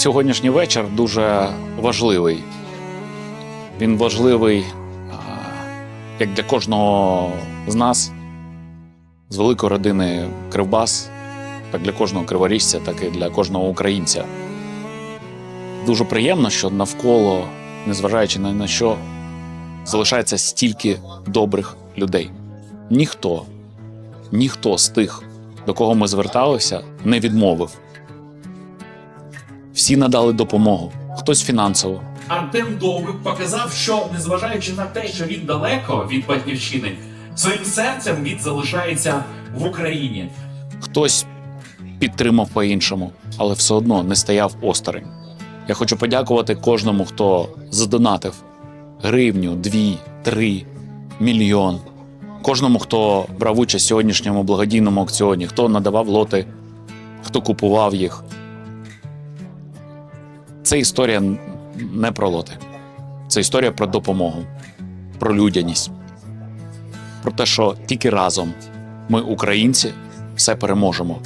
Сьогоднішній вечір дуже важливий. Він важливий як для кожного з нас, з великої родини Кривбас, так для кожного криворіжця, так і для кожного українця. Дуже приємно, що навколо, незважаючи на що, залишається стільки добрих людей. Ніхто, ніхто з тих, до кого ми зверталися, не відмовив. Всі надали допомогу, хтось фінансово, Артем Довгик показав, що незважаючи на те, що він далеко від батьківщини, своїм серцем він залишається в Україні. хтось підтримав по-іншому, але все одно не стояв осторонь. Я хочу подякувати кожному, хто задонатив гривню, дві, три, мільйон. Кожному, хто брав участь в сьогоднішньому благодійному аукціоні, хто надавав лоти, хто купував їх. Це історія не про лоти. Це історія про допомогу, про людяність, про те, що тільки разом ми, українці, все переможемо.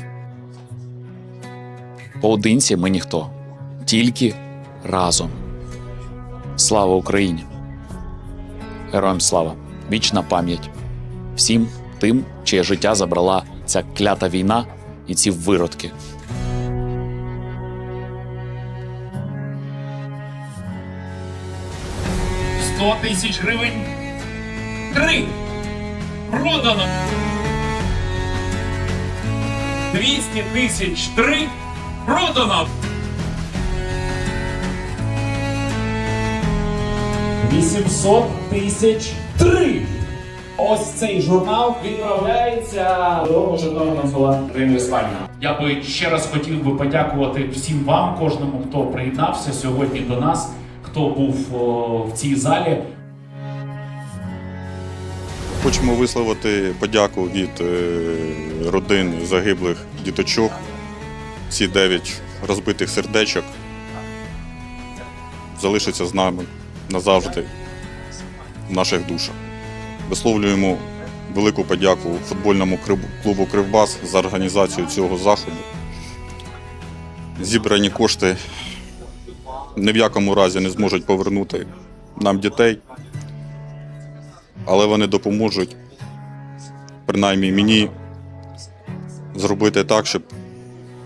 Поодинці ми ніхто, тільки разом. Слава Україні! Героям слава! Вічна пам'ять всім тим, чиє життя забрала ця клята війна і ці виродки. – 100 тисяч гривень. Три. Продано. 200 тисяч три. Продано. 800 тисяч три. Ось цей журнал відправляється до Житомира Зола країни Я би ще раз хотів би подякувати всім вам, кожному, хто приєднався сьогодні до нас, хто був о, в цій залі. Хочемо висловити подяку від е, родин загиблих діточок. Ці дев'ять розбитих сердечок залишаться з нами назавжди в наших душах. Висловлюємо велику подяку футбольному клубу Кривбас за організацію цього заходу. Зібрані кошти ні в якому разі не зможуть повернути нам дітей але вони допоможуть, принаймні мені, зробити так, щоб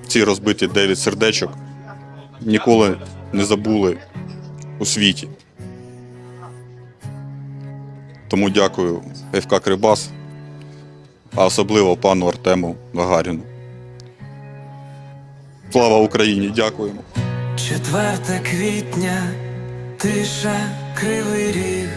ці розбиті 9 сердечок ніколи не забули у світі. Тому дякую ФК Крибас, а особливо пану Артему Гагаріну. Слава Україні! Дякуємо! Четверте квітня, тиша, кривий ріг,